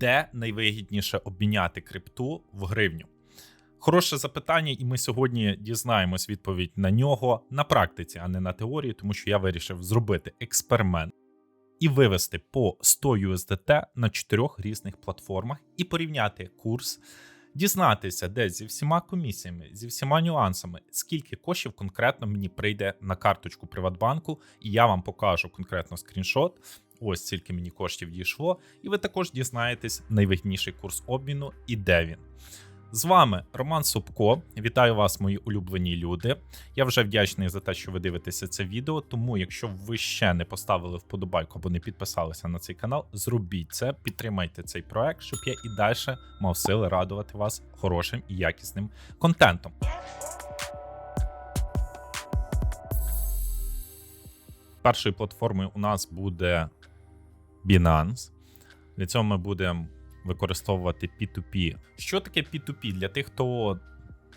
де найвигідніше обміняти крипту в гривню? Хороше запитання, і ми сьогодні дізнаємось відповідь на нього на практиці, а не на теорії, тому що я вирішив зробити експеримент і вивести по 100 USDT на чотирьох різних платформах і порівняти курс, дізнатися, де зі всіма комісіями, зі всіма нюансами, скільки коштів конкретно мені прийде на карточку Приватбанку, і я вам покажу конкретно скріншот. Ось скільки мені коштів дійшло, і ви також дізнаєтесь найвигідніший курс обміну і де він. З вами Роман Супко. Вітаю вас, мої улюблені люди. Я вже вдячний за те, що ви дивитеся це відео. Тому, якщо ви ще не поставили вподобайку або не підписалися на цей канал, зробіть це, підтримайте цей проект, щоб я і далі мав сили радувати вас хорошим і якісним контентом. Першою платформою у нас буде Binance. Для цього ми будемо використовувати P2P. Що таке P2P? Для тих, хто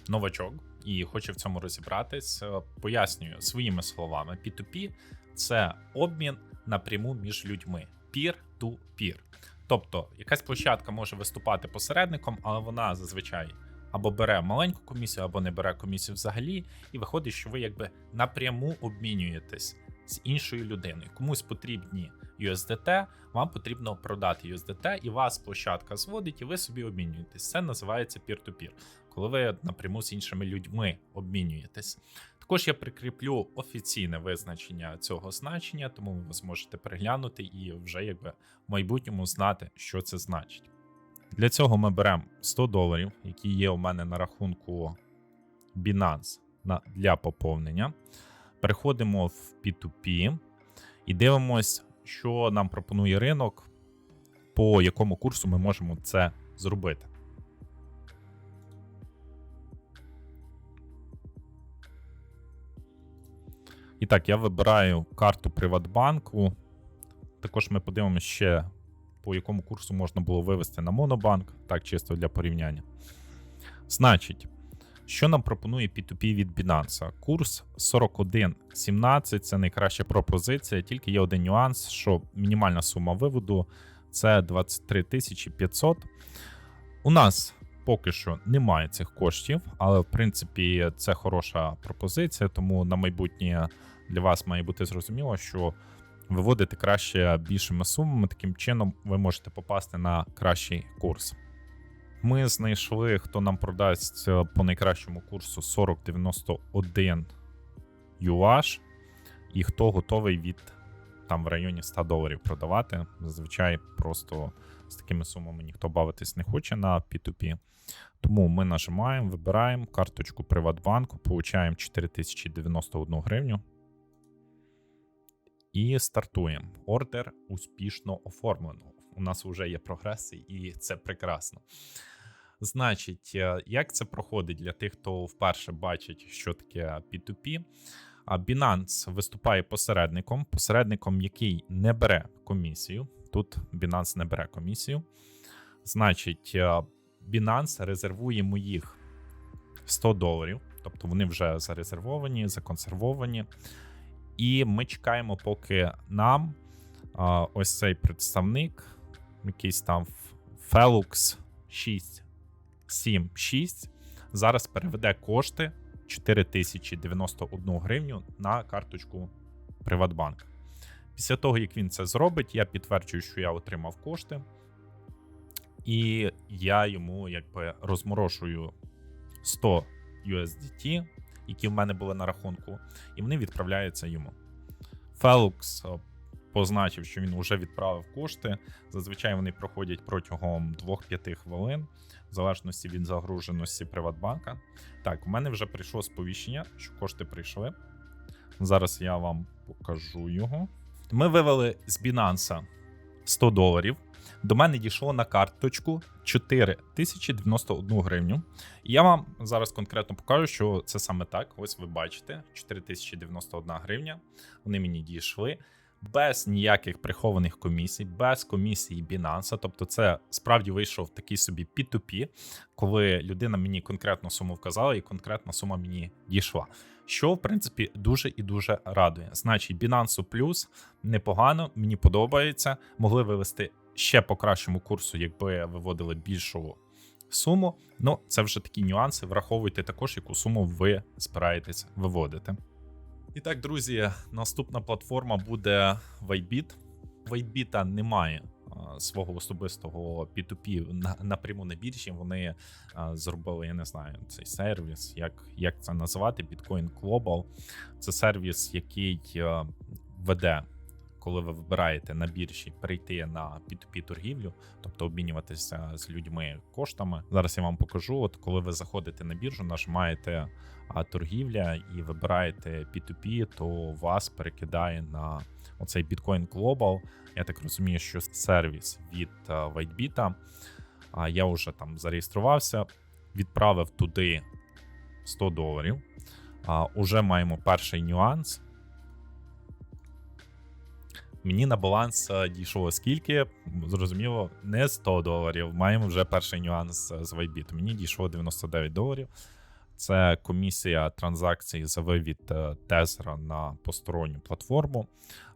новачок і хоче в цьому розібратись, е, пояснюю своїми словами: P2P це обмін напряму між людьми, peer-to-peer. Тобто, якась площадка може виступати посередником, але вона зазвичай або бере маленьку комісію, або не бере комісію взагалі, і виходить, що ви якби напряму обмінюєтесь з іншою людиною. Комусь потрібні USDT, вам потрібно продати USDT, і вас площадка зводить, і ви собі обмінюєтесь. Це називається peer-to-peer, коли ви напряму з іншими людьми обмінюєтесь. Також я прикріплю офіційне визначення цього значення, тому ви зможете переглянути і вже якби в майбутньому знати, що це значить. Для цього ми беремо 100 доларів, які є у мене на рахунку Binance для поповнення. Переходимо в P2P і дивимось, що нам пропонує ринок, по якому курсу ми можемо це зробити. І так, я вибираю карту Приватбанку. Також ми подивимося ще, по якому курсу можна було вивести на Монобанк, так чисто для порівняння. Значить, що нам пропонує P2P від Binance? Курс 41.17 це найкраща пропозиція, тільки є один нюанс, що мінімальна сума виводу це 23 500. У нас поки що немає цих коштів, але в принципі це хороша пропозиція, тому на майбутнє для вас має бути зрозуміло, що виводити краще більшими сумами. Таким чином ви можете попасти на кращий курс. Ми знайшли, хто нам продасть е, по найкращому курсу 4091 UH, і хто готовий від там в районі 100 доларів продавати. Зазвичай просто з такими сумами ніхто бавитись не хоче на P2P. Тому ми нажимаємо, вибираємо карточку Приватбанку, получаємо 4091 гривню. І стартуємо. Ордер успішно оформлено. У нас вже є прогреси, і це прекрасно. Значить, е, як це проходить для тих, хто вперше бачить, що таке P2P? Binance виступає посередником, посередником, який не бере комісію. Тут Binance не бере комісію. Значить, е, Binance резервує моїх 100 доларів, тобто вони вже зарезервовані, законсервовані. І ми чекаємо, поки нам ось цей представник, якийсь там Felux 6 7,6 зараз переведе кошти 4091 гривню на карточку Приватбанк. Після того, як він це зробить, я підтверджую, що я отримав кошти, і я йому якби розморошую 100 USDT, які в мене були на рахунку, і вони відправляються йому. Felux позначив, що він вже відправив кошти. Зазвичай вони проходять протягом 2-5 хвилин, в залежності від загруженості Приватбанка. Так, у мене вже прийшло сповіщення, що кошти прийшли. Зараз я вам покажу його. Ми вивели з Binance 100 доларів. До мене дійшло на карточку 4091 гривню. Я вам зараз конкретно покажу, що це саме так. Ось ви бачите: 4091 гривня. Вони мені дійшли без ніяких прихованих комісій, без комісії Binance. Тобто, це справді вийшов такий собі P2P, коли людина мені конкретну суму вказала, і конкретна сума мені дійшла. Що, в принципі, дуже і дуже радує. Значить, Binance Plus непогано, мені подобається. Могли вивести ще по кращому курсу, якби виводили більшу суму. Ну, це вже такі нюанси. Враховуйте також, яку суму ви збираєтесь виводити. І так, друзі, наступна платформа буде Whitebit. Whitebit немає свого особистого P2P на, напряму на біржі. Вони зробили, я не знаю, цей сервіс, як, як це називати, Bitcoin Global. Це сервіс, який веде. Коли ви вибираєте на біржі перейти на P2P торгівлю, тобто обмінюватися з людьми коштами. Зараз я вам покажу. От коли ви заходите на біржу, нажимаєте торгівля і вибираєте P2P, то вас перекидає на оцей Bitcoin Global. Я так розумію, що сервіс від WhiteBit. А я вже там зареєструвався, відправив туди 100 доларів. А, Уже маємо перший нюанс. Мені на баланс е, дійшло скільки, зрозуміло, не 100 доларів. Маємо вже перший нюанс е, з Вайбіт. Мені дійшло 99 доларів. Це комісія транзакцій за вивід е, тезера на посторонню платформу.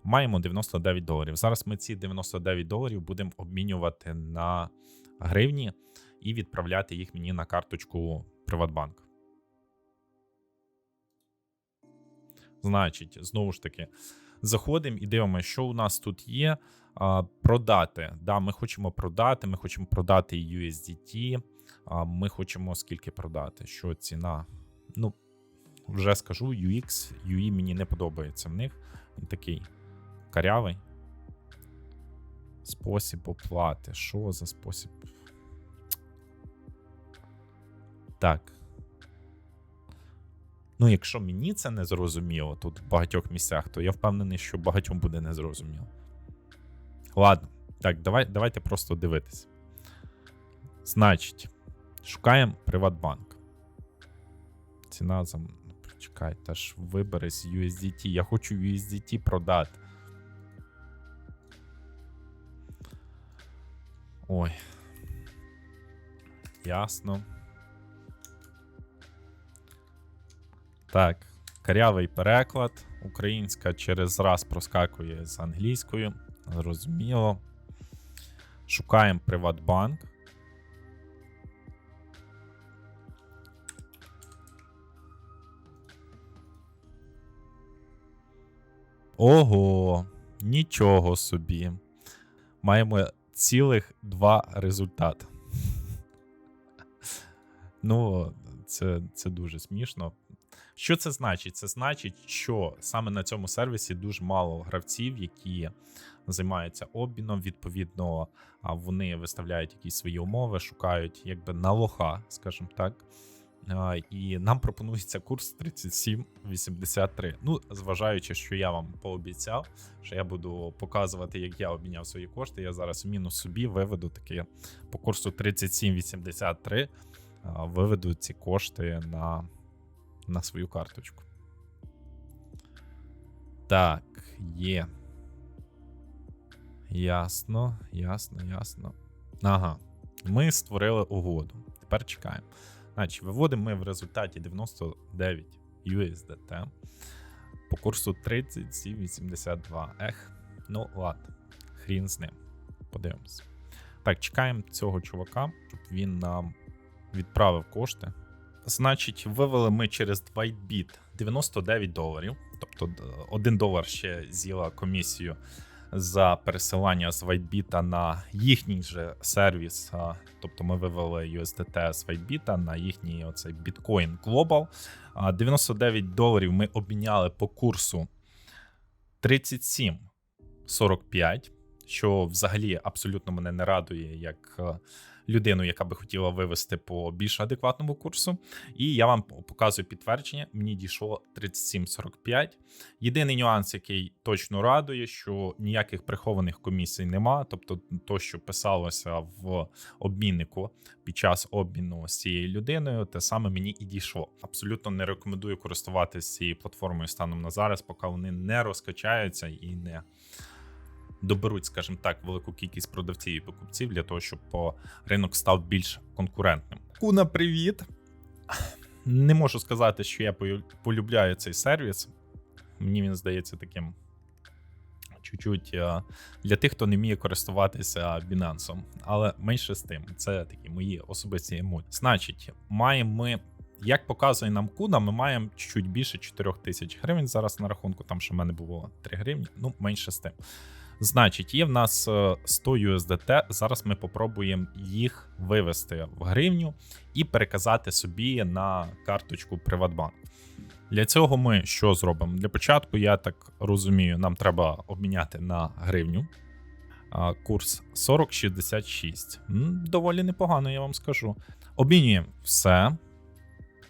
Маємо 99 доларів. Зараз ми ці 99 доларів будемо обмінювати на гривні і відправляти їх мені на карточку Приватбанк. Значить, знову ж таки, заходимо і дивимося, що у нас тут є. Продати. Да, Ми хочемо продати, ми хочемо продати USDT. Ми хочемо скільки продати. Що ціна? Ну, вже скажу, UX, UI мені не подобається в них. Він такий карявий. Спосіб оплати. Що за спосіб? Так. Ну, якщо мені це не зрозуміло тут в багатьох місцях, то я впевнений, що багатьом буде незрозуміло. Ладно, так, давай, давайте просто дивитись. Значить, шукаємо Приватбанк. Ціна за. Чекай, та ж вибери з USDT. Я хочу USDT продати. Ой. Ясно. Так, карявий переклад. Українська через раз проскакує з англійською. Зрозуміло. Шукаємо Приватбанк. Ого, нічого собі. Маємо цілих два результати. Ну, це, це дуже смішно. Що це значить? Це значить, що саме на цьому сервісі дуже мало гравців, які займаються обміном. Відповідно, вони виставляють якісь свої умови, шукають якби на лоха, скажімо так. І нам пропонується курс 37,83. Ну, зважаючи, що я вам пообіцяв, що я буду показувати, як я обміняв свої кошти. Я зараз в мінус собі виведу таке по курсу 37,83. Виведу ці кошти на на свою карточку. Так, є. Ясно, ясно, ясно. Ага. Ми створили угоду. Тепер чекаємо. Значить, виводимо ми в результаті 99 USDT по курсу 37,82. Ех, ну ладно, хрін з ним. Подивимось. Так, чекаємо цього чувака, щоб він нам відправив кошти. Значить, вивели ми через WhiteBit 99 доларів. Тобто 1 долар ще з'їла комісію за пересилання з WhiteBit на їхній же сервіс. Тобто ми вивели USDT з WhiteBit на їхній оцей Bitcoin Global. 99 доларів ми обміняли по курсу 37,45, що взагалі абсолютно мене не радує як людину, яка би хотіла вивести по більш адекватному курсу. І я вам показую підтвердження. Мені дійшло 37,45. Єдиний нюанс, який точно радує, що ніяких прихованих комісій нема. Тобто, то, що писалося в обміннику під час обміну з цією людиною, те саме мені і дійшло. Абсолютно не рекомендую користуватися цією платформою станом на зараз, поки вони не розкачаються і не доберуть, скажімо так, велику кількість продавців і покупців для того, щоб ринок став більш конкурентним. Куна, привіт! Не можу сказати, що я полюбляю цей сервіс. Мені він здається таким чуть-чуть е, для тих, хто не вміє користуватися Binance. Але менше з тим, це такі мої особисті емоції. Значить, маємо ми. Як показує нам куда, ми маємо чуть більше 4 тисяч гривень зараз на рахунку. Там що в мене було 3 гривні, ну менше з тим. Значить, є в нас е, 100 USDT. Зараз ми попробуємо їх вивести в гривню і переказати собі на карточку Приватбанк. Для цього ми що зробимо? Для початку, я так розумію, нам треба обміняти на гривню. Курс 40,66. Доволі непогано, я вам скажу. Обмінюємо все.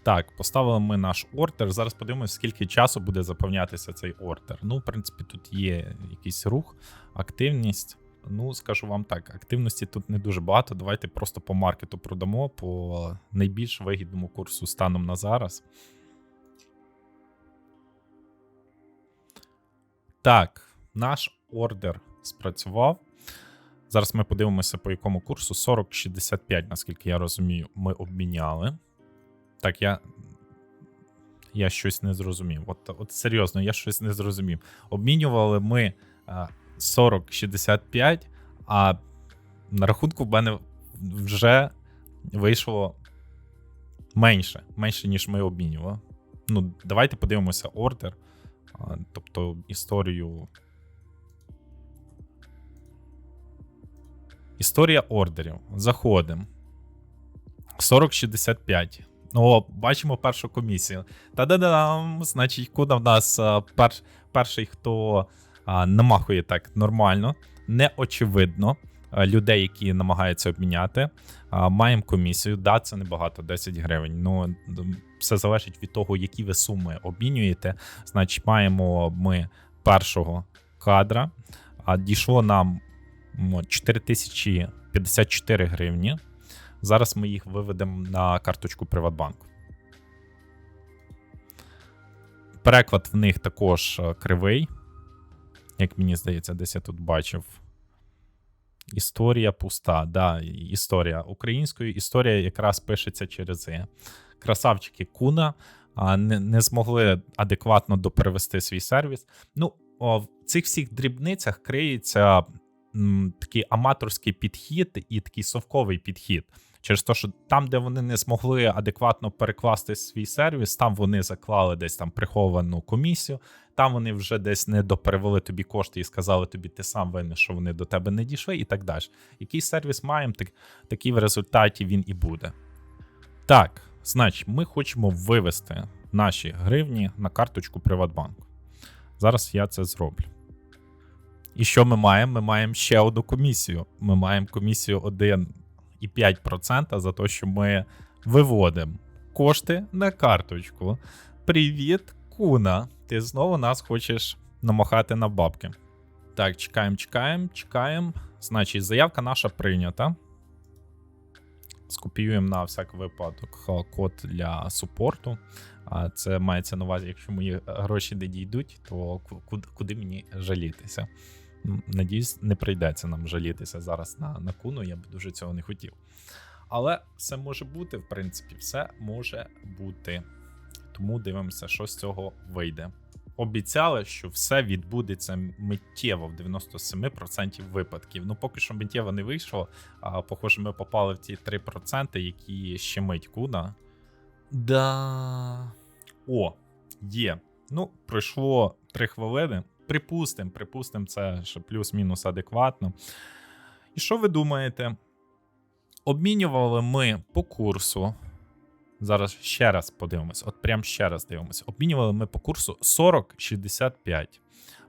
Так, поставили ми наш ордер. Зараз подивимося, скільки часу буде заповнятися цей ордер. Ну, в принципі, тут є якийсь рух, активність. Ну, скажу вам так, активності тут не дуже багато. Давайте просто по маркету продамо по найбільш вигідному курсу станом на зараз. Так, наш ордер спрацював. Зараз ми подивимося, по якому курсу 40,65, наскільки я розумію, ми обміняли. Так, я. Я щось не зрозумів. От, от серйозно, я щось не зрозумів. Обмінювали ми а, 40,65, а на рахунку в мене вже вийшло менше, менше, ніж ми обмінювали. Ну, давайте подивимося ордер. Тобто історію. Історія ордерів. Заходимо. 4065. О, бачимо першу комісію. Та-да-дам! Значить, куди в нас пер, перший, хто а, намахує так нормально, неочевидно. а, Людей, які намагаються обміняти, а, маємо комісію. Да, це небагато, 10 гривень. Ну, все залежить від того, які ви суми обмінюєте. Значить, маємо ми першого кадра. А дійшло нам м, 4054 гривні. Зараз ми їх виведемо на карточку Приватбанку. Переклад в них також е, кривий. Як мені здається, десь я тут бачив. Історія пуста. Да, історія українською. Історія якраз пишеться через «і». Красавчики Куна не, не змогли адекватно доперевести свій сервіс. Ну, в цих всіх дрібницях криється такий аматорський підхід і такий совковий підхід. Через те, що там, де вони не змогли адекватно перекласти свій сервіс, там вони заклали десь там приховану комісію, там вони вже десь не доперевели тобі кошти і сказали тобі, ти сам винен, що вони до тебе не дійшли, і так далі. Який сервіс маємо, так, такий в результаті він і буде. Так, значить, ми хочемо вивести наші гривні на карточку Приватбанку. Зараз я це зроблю. І що ми маємо? Ми маємо ще одну комісію. Ми маємо комісію 1,5% за те, що ми виводимо кошти на карточку. Привіт, Куна. Ти знову нас хочеш намахати на бабки. Так, чекаємо, чекаємо, чекаємо. Значить, заявка наша прийнята. Скопіюємо на всяк випадок код для супорту. А це мається на увазі, якщо мої гроші не дійдуть, то куди мені жалітися? Надіюсь, не прийдеться нам жалітися зараз на, на куну, я б дуже цього не хотів. Але все може бути, в принципі, все може бути. Тому дивимося, що з цього вийде. Обіцяли, що все відбудеться миттєво в 97% випадків. Ну, поки що миттєво не вийшло. А, похоже, ми попали в ті 3%, які ще мить куна. Да. О, є. Ну, пройшло 3 хвилини. Припустимо, припустимо, це ще плюс-мінус адекватно. І що ви думаєте? Обмінювали ми по курсу. Зараз ще раз подивимось. От прям ще раз дивимося. Обмінювали ми по курсу 40,65.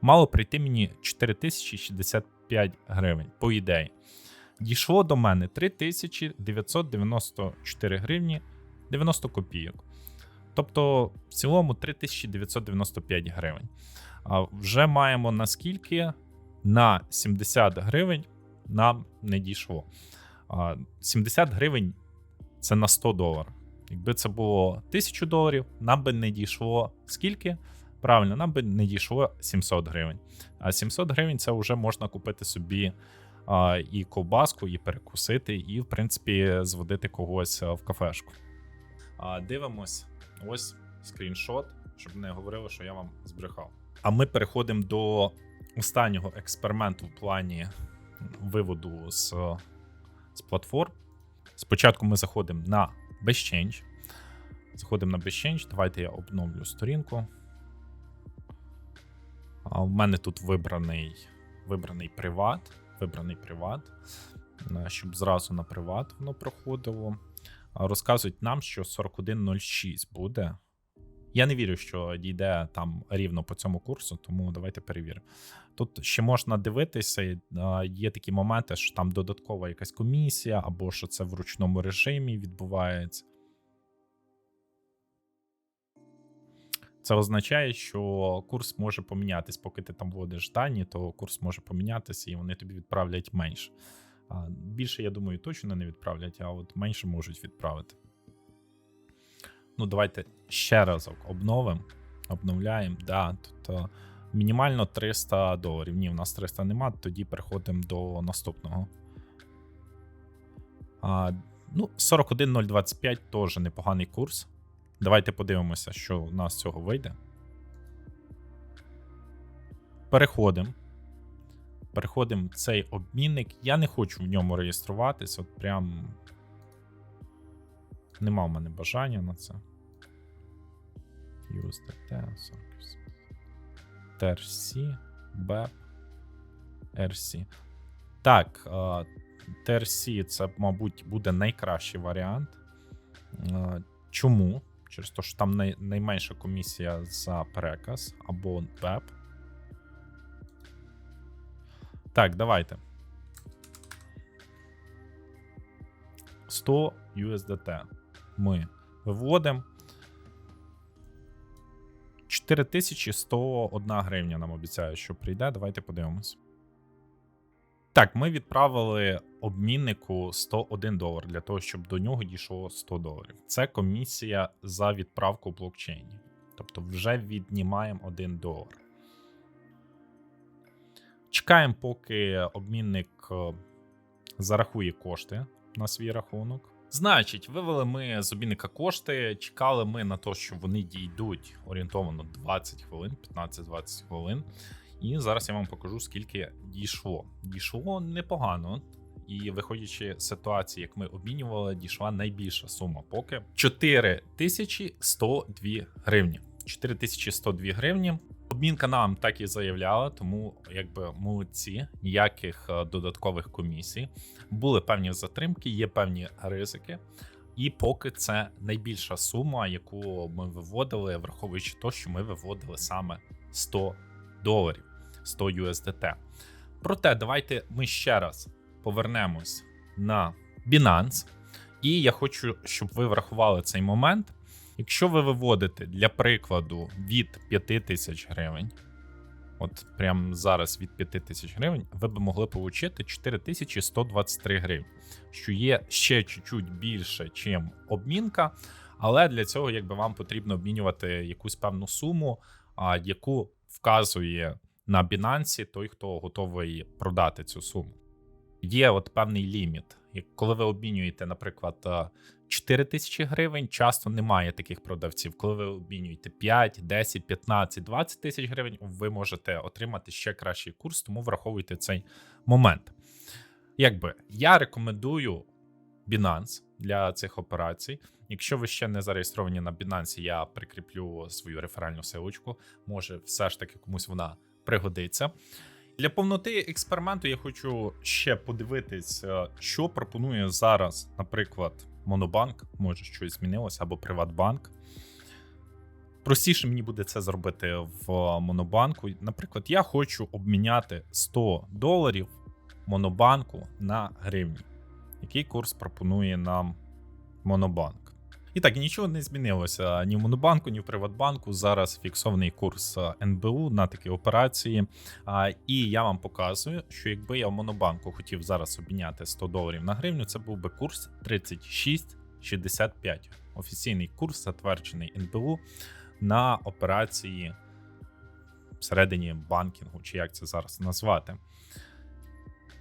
Мало прийти мені 4065 гривень, по ідеї. Дійшло до мене 3994 гривні 90 копійок. Тобто, в цілому 3995 гривень. А вже маємо наскільки на 70 гривень нам не дійшло. 70 гривень це на 100 доларів. Якби це було 1000 доларів, нам би не дійшло скільки? Правильно, нам би не дійшло 700 гривень. А 700 гривень це вже можна купити собі а, і ковбаску, і перекусити, і, в принципі, зводити когось в кафешку. А, дивимось, ось скріншот, щоб не говорили, що я вам збрехав. А ми переходимо до останнього експерименту в плані виводу з, з платформ. Спочатку ми заходимо на BestChange. Заходимо на BestChange. Давайте я обновлю сторінку. А в мене тут вибраний вибраний приват. Вибраний приват. Е, Щоб зразу на приват воно проходило. Розказують нам, що 41.06 буде. Я не вірю, що дійде там рівно по цьому курсу, тому давайте перевіримо. Тут ще можна дивитися, є такі моменти, що там додаткова якась комісія, або що це в ручному режимі відбувається. Це означає, що курс може помінятись, поки ти там вводиш дані, то курс може помінятися і вони тобі відправлять менше. Більше, я думаю, точно не відправлять, а от менше можуть відправити. Ну, давайте ще разок обновимо. Обновляємо. Да, тут мінімально 300 доларів. Ні, в нас 300 нема, тоді переходимо до наступного. А, Ну, 41025 теж непоганий курс. Давайте подивимося, що у нас з цього вийде. Переходимо. Переходимо в цей обмінник. Я не хочу в ньому реєструватись. От прям. Нема в мене бажання на це. USDT, TRC, BEP, RC. Так, TRC це, мабуть, буде найкращий варіант. Чому? Через те, що там найменша комісія за переказ або BEP. Так, давайте. 100 USDT ми виводимо. 4101 гривня нам обіцяють, що прийде. Давайте подивимось. Так, ми відправили обміннику 101 долар для того, щоб до нього дійшло 100 доларів. Це комісія за відправку блокчейні. Тобто вже віднімаємо 1 долар. Чекаємо, поки обмінник е, зарахує кошти на свій рахунок. Значить, вивели ми з обмінника кошти, чекали ми на те, що вони дійдуть орієнтовано 20 хвилин, 15-20 хвилин. І зараз я вам покажу, скільки дійшло. Дійшло непогано. І виходячи з ситуації, як ми обмінювали, дійшла найбільша сума поки 4102 гривні. 4102 гривні. Обмінка нам так і заявляла, тому якби молодці, ніяких е, додаткових комісій. Були певні затримки, є певні ризики. І поки це найбільша сума, яку ми виводили, враховуючи те, що ми виводили саме 100 доларів, 100 USDT. Проте, давайте ми ще раз повернемось на Binance. І я хочу, щоб ви врахували цей момент. Якщо ви виводите для прикладу від 5 тисяч гривень, от прямо зараз від 5 тисяч гривень, ви б могли отримати 4123 гривні, що є ще чуть-чуть більше, чим обмінка. Але для цього якби вам потрібно обмінювати якусь певну суму, а, яку вказує на Binance той, хто готовий продати цю суму. Є от певний ліміт. Коли ви обмінюєте, наприклад, 4 тисячі гривень, часто немає таких продавців. Коли ви обмінюєте 5, 10, 15, 20 тисяч гривень, ви можете отримати ще кращий курс, тому враховуйте цей момент. Якби я рекомендую Binance для цих операцій. Якщо ви ще не зареєстровані на Binance, я прикріплю свою реферальну силочку. Може, все ж таки комусь вона пригодиться. Для повноти експерименту я хочу ще подивитись, е, що пропонує зараз, наприклад, Монобанк, може щось змінилося, або Приватбанк. Простіше мені буде це зробити в Монобанку. Наприклад, я хочу обміняти 100 доларів Монобанку на гривні. Який курс пропонує нам Монобанк? І так, нічого не змінилося ні в Монобанку, ні в Приватбанку. Зараз фіксований курс НБУ на такі операції. І я вам показую, що якби я в Монобанку хотів зараз обміняти 100 доларів на гривню, це був би курс 36,65. Офіційний курс затверджений НБУ на операції всередині банкінгу, чи як це зараз назвати.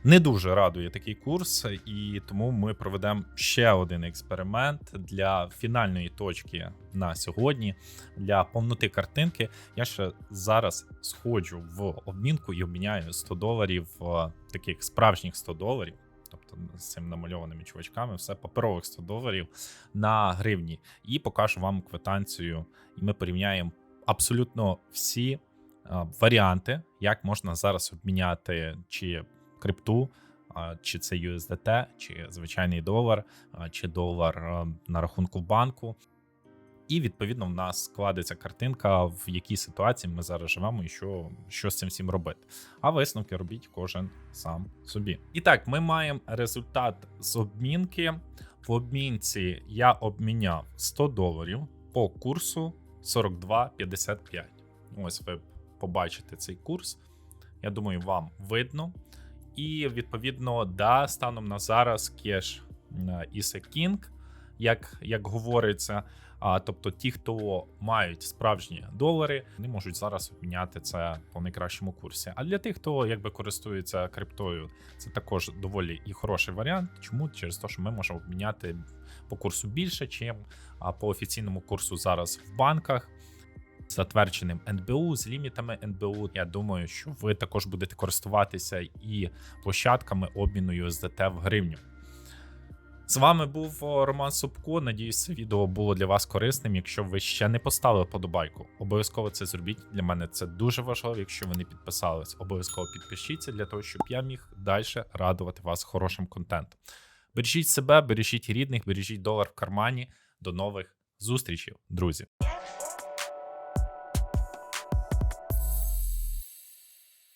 Не дуже радує такий курс, і тому ми проведемо ще один експеримент для фінальної точки на сьогодні, для повноти картинки. Я ще зараз сходжу в обмінку і обміняю 100 доларів, е, таких справжніх 100 доларів. Тобто з цими намальованими чувачками, все паперових 100 доларів на гривні, і покажу вам квитанцію. І ми порівняємо абсолютно всі е, варіанти, як можна зараз обміняти чи крипту, чи це USDT, чи звичайний долар, чи долар на рахунку в банку. І відповідно в нас складеться картинка, в якій ситуації ми зараз живемо, і що, що з цим всім робити. А висновки робіть кожен сам собі. І так, ми маємо результат з обмінки. В обмінці я обміняв 100 доларів по курсу 42,55. Ось ви побачите цей курс. Я думаю, вам видно. І відповідно, да, станом на зараз кеш ісе Кінг, як, як говориться. А, тобто, ті, хто мають справжні долари, вони можуть зараз обміняти це по найкращому курсі. А для тих, хто якби користується криптою, це також доволі і хороший варіант. Чому? Через те, що ми можемо обміняти по курсу більше, чим по офіційному курсу зараз в банках. Затвердженим НБУ з лімітами НБУ. Я думаю, що ви також будете користуватися і площадками обміну USDT в гривню. З вами був Роман Собко. Надіюсь, відео було для вас корисним. Якщо ви ще не поставили подобайку, обов'язково це зробіть. Для мене це дуже важливо. Якщо ви не підписались, обов'язково підпишіться для того, щоб я міг далі радувати вас хорошим контентом. Бережіть себе, бережіть рідних, бережіть долар в кармані. До нових зустрічей, друзі.